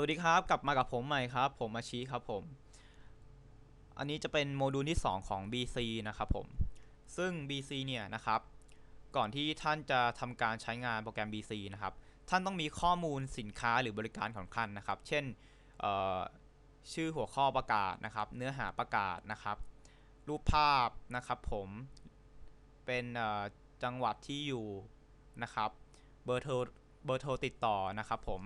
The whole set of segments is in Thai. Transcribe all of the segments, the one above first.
วัสดีครับ กลับมากับผมใหม่ครับ ผมอาชีครับผม อันนี้จะเป็นโมดูลที่ 2 ของ BC นะครับผม ซึ่ง BC เนี่ยนะครับ ก่อนที่ท่านจะทำการใช้งานโปรแกรม BC นะครับ ท่านต้องมีข้อมูลสินค้าหรือบริการของท่านนะครับ เช่นชื่อหัวข้อประกาศนะครับ เนื้อหาประกาศนะครับ รูปภาพนะครับผม เป็นจังหวัดที่อยู่นะครับ เบอร์โทร เบอร์โทรติดต่อนะครับผม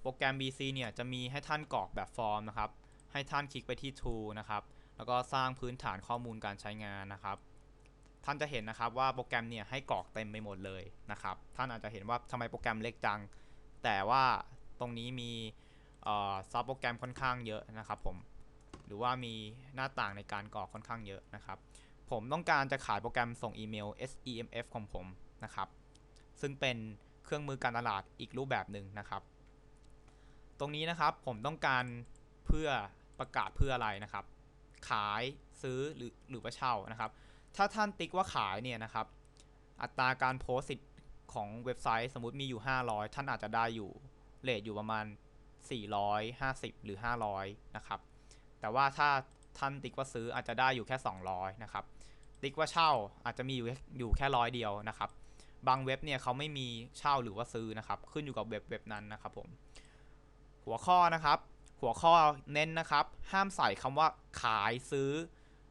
โปรแกรม BC เนี่ยจะมีให้ท่านกรอกแบบฟอร์มนะครับ ให้ท่านคลิกไปที่ Tool นะครับ แล้วก็สร้างพื้นฐานข้อมูลการใช้งานนะครับ ท่านจะเห็นนะครับว่าโปรแกรมเนี่ยให้กรอกเต็มไปหมดเลยนะครับ ท่านอาจจะเห็นว่าทำไมโปรแกรมเล็กจัง แต่ว่าตรงนี้มีซับโปรแกรมค่อนข้างเยอะนะครับผม หรือว่ามีหน้าต่างในการกรอกค่อนข้างเยอะนะครับ ผมต้องการจะขายโปรแกรมส่งอีเมล SEMF ของผมนะครับ ซึ่งเป็น เครื่องมือการตลาดอีกรูปแบบหนึ่งนะครับ ตรงนี้นะครับผมต้องการเพื่อประกาศเพื่ออะไรนะครับ ขายซื้อหรือหรือว่าเช่านะครับ ถ้าท่านติ๊กว่าขายเนี่ยนะครับ อัตราการโพสต์ของเว็บไซต์สมมติมีอยู่ 500 ท่านอาจจะได้อยู่เลทอยู่ประมาณ 450 หรือ 500 นะครับ แต่ว่าถ้าท่านติ๊กว่าซื้ออาจจะได้อยู่แค่ 200 นะครับ ติ๊กว่าเช่าอาจจะมีอยู่อยู่แค่ร้อยเดียวนะครับ บางเว็บเนี่ยเขาไม่มีเช่าหรือว่าซื้อนะครับ ขึ้นอยู่กับเว็บเว็บนั้นนะครับผม หัวข้อนะครับ หัวข้อเน้นนะครับ ห้ามใส่คำว่าขายซื้อ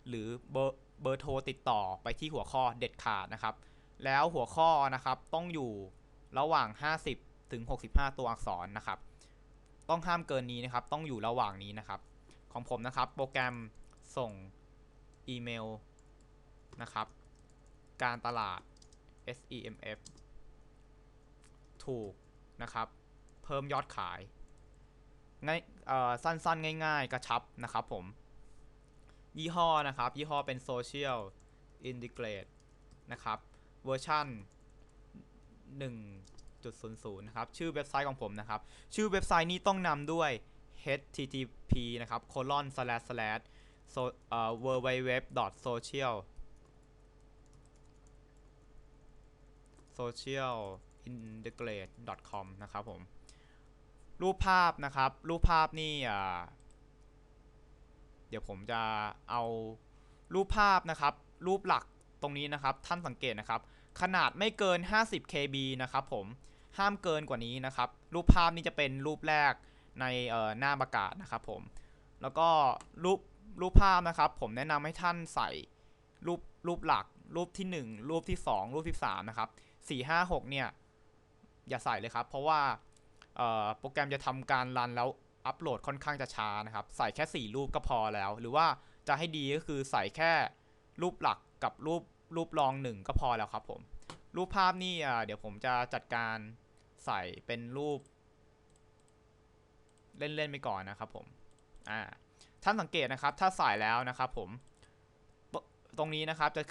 หรือเบอร์เบอร์โทรติดต่อไปที่หัวข้อเด็ดขาดนะครับ แล้วหัวข้อนะครับต้องอยู่ระหว่าง 50 ถึง 65 ตัวอักษรนะครับ ต้องห้ามเกินนี้นะครับ ต้องอยู่ระหว่างนี้นะครับ ของผมนะครับโปรแกรมส่งอีเมลนะครับ การตลาด SEMF ถูกนะครับ เพิ่มยอดขายง่ายอ่อสั้นๆ ง่าย ๆ กระชับนะครับผม ยี่ห้อนะครับ ยี่ห้อเป็น Social Integrate นะครับเวอร์ชัน1.00 นะครับ ชื่อเว็บไซต์ของผมนะครับ ชื่อเว็บไซต์นี้ต้องนำด้วย http นะครับ colon slash slash so เอ่อ www social social integrate com นะครับผม รูปภาพนะครับ รูปภาพนี่อ่าเดี๋ยวผมจะเอารูปภาพนะครับ รูปหลักตรงนี้นะครับ ท่านสังเกตนะครับ ขนาดไม่เกิน 50 KB นะครับผมห้ามเกินกว่านี้นะครับ รูปภาพนี้จะเป็นรูปแรกในหน้าประกาศนะครับผม แล้วก็รูปรูปภาพนะครับ ผมแนะนำให้ท่านใส่รูปรูปหลักรูปที่ 1 รูปที่ 2 รูปที่3นะครับ 4 5 6เนี่ย อย่าใส่เลยครับ เพราะว่าโปรแกรมจะทำการรันแล้วอัปโหลดค่อนข้างจะช้านะครับ ใส่แค่ 4 รูปก็พอแล้ว หรือว่าจะให้ดีก็คือใส่แค่รูปหลักกับรูปรูปรองหนึ่งก็พอแล้วครับผม รูปภาพนี่เดี๋ยวผมจะจัดการใส่เป็นรูป เล่นๆไปก่อนนะครับผมอ่าท่านสังเกตนะครับ ถ้าใส่แล้วนะครับผมตตรงนี้นะครับจะ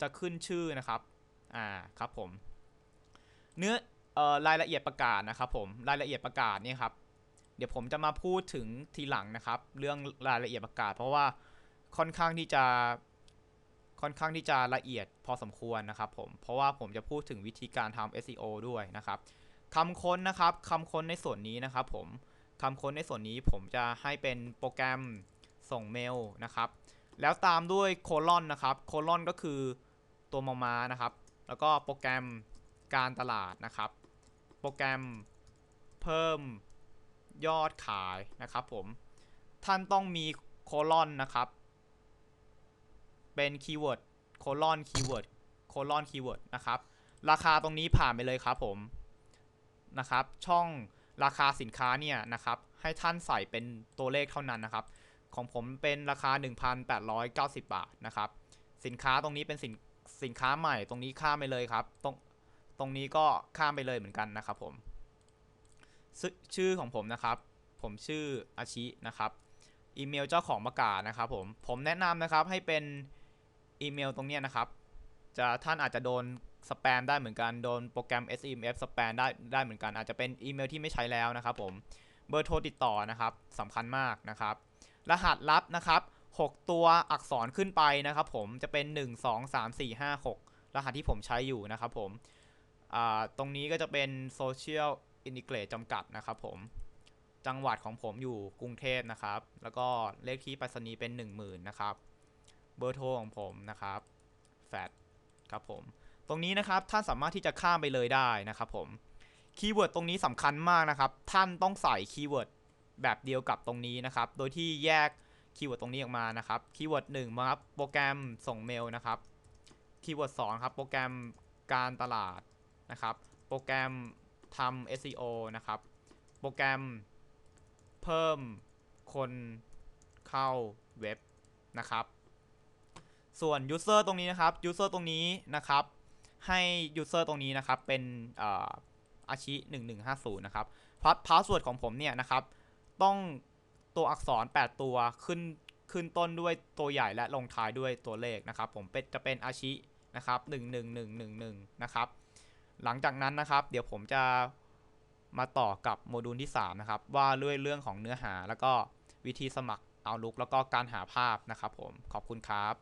จะขึ้นชื่อนะครับ อ่า ครับผม เนื้อออรายละเอียดประกาศนะครับผมรายละเอียดประกาศเนี่ยครับเดี๋ยวผมจะมาพูดถึงทีหลังนะครับ เรื่องรายละเอียดประกาศ เพราะว่าค่อนข้างที่จะค่อนข้างที่จะละเอียดพอสมควรนะครับผมเพราะว่าผมจะพูดถึงวิธีการทำ SEO ด้วยนะครับคำค้นนะครับคำค้นในส่วนนี้นะครับผมคำค้นในส่วนนี้ผมจะให้เป็นโปรแกรมส่งเมลนะครับ แล้วตามด้วยโคลอนนะครับโคลอนก็คือตัวมอมานะครับ แล้วก็โปรแกรม การตลาดนะครับ โปรแกรมเพิ่มยอดขายนะครับผม ท่านต้องมีโคลอนนะครับ เป็นคีย์เวิร์ดโคลอนคีย์เวิร์ดโคลอนคีย์เวิร์ดนะครับ ราคาตรงนี้ผ่านไปเลยครับผมนะครับ ช่องราคาสินค้าเนี่ยนะครับ ให้ท่านใส่เป็นตัวเลขเท่านั้นนะครับ ของผมเป็นราคา 1,890 บาทนะครับ สินค้าตรงนี้เป็นสินสินค้าใหม่ตรงนี้ข้ามไปเลยครับตรง ตรงนี้ก็ข้ามไปเลยเหมือนกันนะครับผม ชื่อของผมนะครับ ผมชื่ออาชินะครับ อีเมลเจ้าของประกาศนะครับผม ผมแนะนำนะครับให้เป็นอีเมลตรงนี้นะครับ จะท่านอาจจะโดนสแปมได้เหมือนกัน โดนโปรแกรม SEMF สแปมได้ได้เหมือนกัน อาจจะเป็นอีเมลที่ไม่ใช้แล้วนะครับผม เบอร์โทรติดต่อนะครับสำคัญมากนะครับ รหัสลับนะครับ 6 ตัวอักษรขึ้นไปนะครับผม จะเป็น 1 2 3 4 5 6 รหัสที่ผมใช้อยู่นะครับผม ตรงนี้ก็จะเป็น Social Integrate จำกัดนะครับผม จังหวัดของผมอยู่กรุงเทพนะครับ แล้วก็เลขที่ไปรษณีย์เป็น 10,000นะครับ เบอร์โทรของผมนะครับแฟดครับผม ตรงนี้นะครับท่านสามารถที่จะข้ามไปเลยได้นะครับผม คีย์เวิร์ดตรงนี้สำคัญมากนะครับ ท่านต้องใส่คีย์เวิร์ดแบบเดียวกับตรงนี้นะครับ โดยที่แยกคีย์เวิร์ดตรงนี้ออกมานะครับ คีย์เวิร์ดหนึ่งครับ โปรแกรมส่งเมลนะครับ คีย์เวิร์ดสองครับ โปรแกรมการตลาด นะครับโปรแกรมทำ SEO นะครับ โปรแกรมเพิ่มคนเข้าเว็บนะครับส่วน user ตรงนี้นะครับ user ตรงนี้นะครับ ให้ user ตรงนี้นะครับ เป็นอ่ออาชิ1150 นะครับพาสพาสเวิร์ดของผมเนี่ยนะครับ ต้องตัวอักษร 8 ตัวขึ้นขึ้นต้นด้วยตัวใหญ่และลงท้ายด้วยตัวเลขนะครับ ผมเป็นจะเป็นอาชินะครับ 11111 นะครับ หลังจากนั้นนะครับ เดี๋ยวผมจะมาต่อกับโมดูลที่ 3 นะครับ ว่าด้วยเรื่องของเนื้อหาแล้วก็วิธีสมัคร Outlook แล้วก็การหาภาพนะครับผมขอบคุณครับ